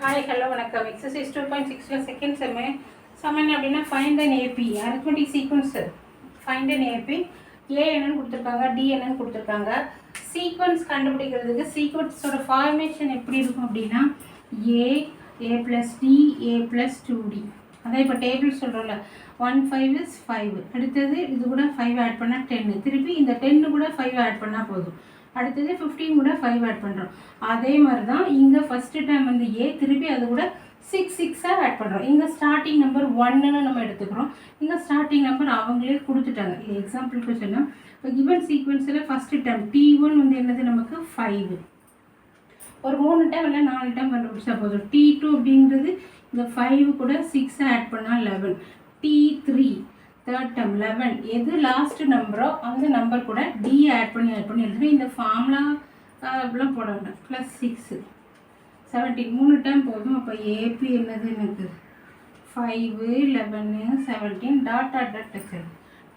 Hi hello வணக்கம். Exercise two point சிக்ஸில் second செம்மு சமன் அப்படின்னா find and AP arithmetic sequence find and AP A என்னன்னு கொடுத்துருக்காங்க டி என்னன்னு கொடுத்துருக்காங்க. சீக்வன்ஸ் கண்டுபிடிக்கிறதுக்கு சீக்வன்ஸோட ஃபார்மேஷன் எப்படி இருக்கும் அப்படின்னா A A plus D A plus two D அதான் இப்போ டேபிள் சொல்கிறோம்ல ஒன் ஃபைவ் இஸ் ஃபைவ் அடுத்தது இது கூட ஃபைவ் ஆட் பண்ணால் டென்னு திருப்பி இந்த டென்னு கூட ஃபைவ் ஆட் பண்ணால் போதும். அடுத்தது ஃபிஃப்டீன் கூட ஃபைவ் ஆட் பண்ணுறோம் அதே மாதிரி தான் இங்கே ஃபஸ்ட்டு டைம் வந்து ஏ திருப்பி அது கூட சிக்ஸ் சிக்ஸாக ஆட் பண்ணுறோம் இங்கே ஸ்டார்டிங் நம்பர் ஒன்னுன்னு நம்ம எடுத்துக்கிறோம். இங்கே ஸ்டார்டிங் நம்பர் அவங்களே கொடுத்துட்டாங்க. இது எக்ஸாம்பிளுக்கு சொன்னால் இப்போ கிவன் சீக்வன்ஸில் ஃபஸ்ட்டு டைம் டி ஒன் வந்து என்னது? நமக்கு ஃபைவ் ஒரு மூணு டைம் இல்லை நாலு டைம் கண்டுபிடிச்சா போதும். டி டூ அப்படிங்கிறது இந்த ஃபைவ் கூட சிக்ஸை ஆட் பண்ணால் eleven D three third time eleven எது லாஸ்ட் நம்பரோ அந்த நம்பர் கூட டி ஆட் பண்ணி ஆட் பண்ணி எழுதுவேன் இந்த ஃபார்முலா அப்படிலாம் போட வேண்டாம் ப்ளஸ் சிக்ஸு செவன்டீன் மூணு டைம் போதும். அப்போ ஏபி என்னது எனக்கு? Five eleven seventeen dot dot dot touch her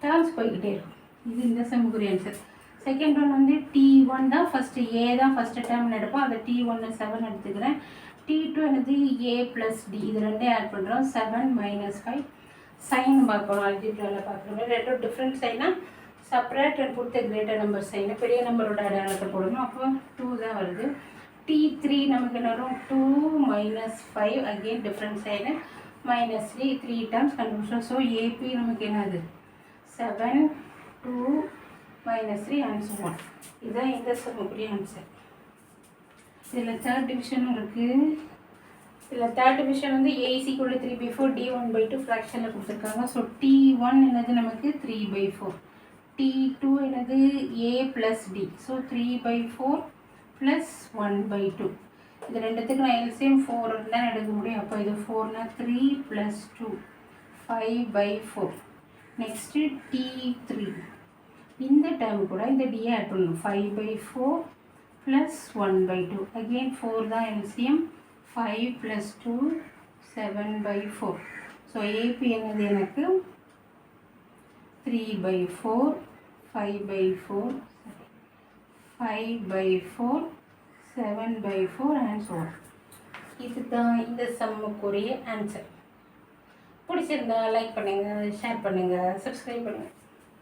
terms போய்கிட்டே இருக்கும். இது இந்த செம்முக்குரிய ஆன்சர் செகண்ட் ஒன் வந்து டி ஒன் தான். ஃபஸ்ட்டு ஏ தான். ஃபஸ்ட்டு டைம் எடுப்போம். அதை டி ஒன்று செவன் எடுத்துக்கிறேன். டி டூ என்னது? ஏ ப்ளஸ் டி இது ரெண்டே ஆட் பண்ணுறோம் செவன் மைனஸ் ஃபைவ் சைன் பார்க்கணும் அல்ஜிப்ராவில் பார்க்குறோம். ரெண்டும் டிஃப்ரெண்ட் சைனாக செப்பரேட் அண்ட் கொடுத்த கிரேட்டர் நம்பர் சைனு. பெரிய நம்பரோட அடையாளத்தை போடணும். அப்போ டூ தான் வருது. டி த்ரீ நமக்கு என்ன வரும்? Two minus five again different sign minus three three terms கண்டுபிடிச்சோம் ஸோ ஏபி நமக்கு என்னது? Seven two minus three answer one இதுதான் இந்த சொல்லக்கூடிய ஆன்சர் இதில் தேர்ட் டிவிஷனும் இருக்குது இதில் தேர்ட் டிவிஷன் வந்து ஏசி கூட three by four D one by two ஃப்ராக்ஷனில் கொடுத்துருக்காங்க. ஸோ டி ஒன் என்னது நமக்கு? Three by four D two என்னது? A plus D so three by four plus one by two இது ரெண்டுத்துக்கு நான் எல்சிஎம் ஃபோர் தான் எடுக்க முடியும். அப்போ இது ஃபோர்னா three plus two five by four next D three இந்த டேர்ம் கூட இந்த டியை ஆட் பண்ணணும். Five by four plus one by two again four தான் LCM five plus two seven by four so AP என்னது எனக்கு? Three by four five by four five by four seven by four answer இதுதான் இந்த சம்முக்குரிய answer பிடிச்சிருந்தா like பண்ணுங்கள் share பண்ணுங்கள் subscribe பண்ணுங்கள்